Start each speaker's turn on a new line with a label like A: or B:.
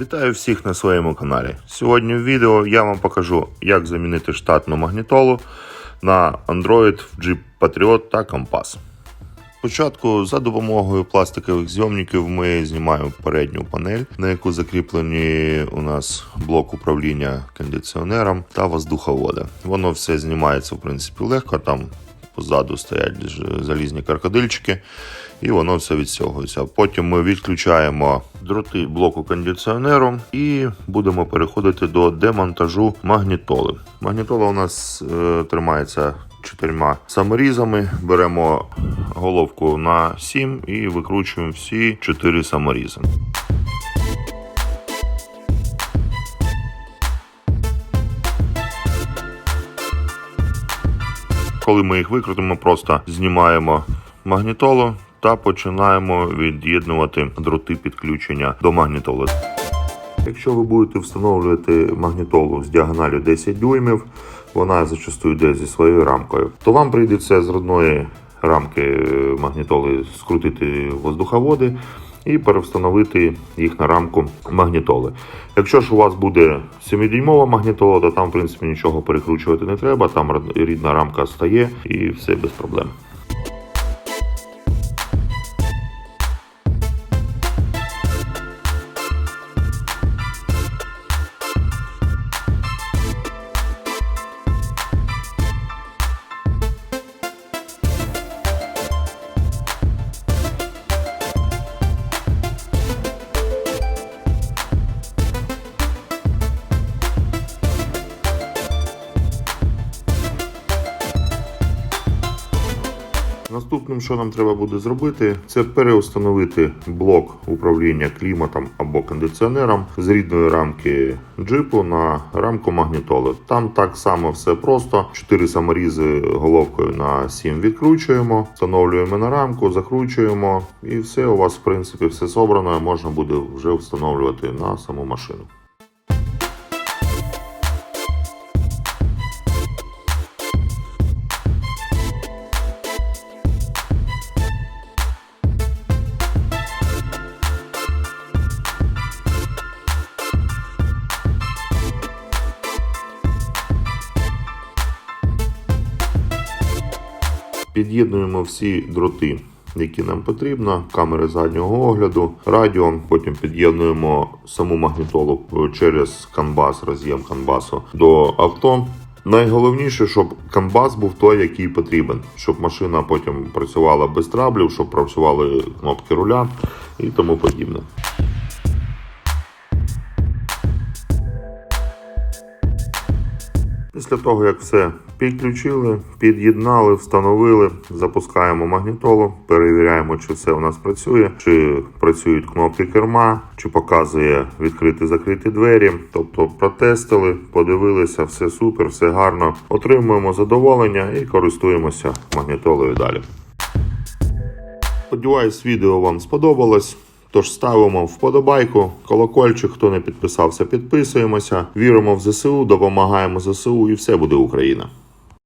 A: Вітаю всіх на своєму каналі. Сьогодні в відео я вам покажу, як замінити штатну магнітолу на Android в Jeep Patriot та Compass. Спочатку за допомогою пластикових зйомників ми знімаємо передню панель, на яку закріплені у нас блок управління кондиціонером та воздуховода. Воно все знімається в принципі легко. Там позаду стоять залізні крокодильчики, і воно все відсягується. Потім ми відключаємо дроти блоку кондиціонеру і будемо переходити до демонтажу магнітоли. Магнітола у нас е, тримається чотирма саморізами. Беремо головку на 7 і викручуємо всі чотири саморізи. Коли ми їх викрутимо, просто знімаємо магнітолу та починаємо від'єднувати дроти підключення до магнітоли. Якщо ви будете встановлювати магнітолу з діагоналю 10 дюймів, вона зачастую йде зі своєю рамкою, то вам прийдеться з родної рамки магнітоли скрутити воздуховоди і перевстановити їх на рамку магнітоли. Якщо ж у вас буде 7-дюймова магнітола, то там в принципі нічого перекручувати не треба, там рідна рамка стає і все без проблем. Наступним, що нам треба буде зробити, це переустановити блок управління кліматом або кондиціонером з рідної рамки джипу на рамку магнітоли. Там так само все просто. Чотири саморізи головкою на 7 відкручуємо, встановлюємо на рамку, закручуємо, і все у вас, в принципі, все собрано. Можна буде вже встановлювати на саму машину. Під'єднуємо всі дроти, які нам потрібно, камери заднього огляду, радіо. Потім під'єднуємо саму магнітолу через канбас, роз'єм канбасу до авто. Найголовніше, щоб канбас був той, який потрібен, щоб машина потім працювала без траблів, щоб працювали кнопки руля і тому подібне. Після того, як все підключили, під'єднали, встановили, запускаємо магнітолу, перевіряємо, чи все у нас працює, чи працюють кнопки керма, чи показує відкрити-закриті двері. Тобто протестили, подивилися, все супер, все гарно. Отримуємо задоволення і користуємося магнітолою далі. Сподіваюсь, відео вам сподобалось. Тож ставимо вподобайку, колокольчик, хто не підписався, підписуємося. Віримо в ЗСУ, допомагаємо ЗСУ і все буде Україна.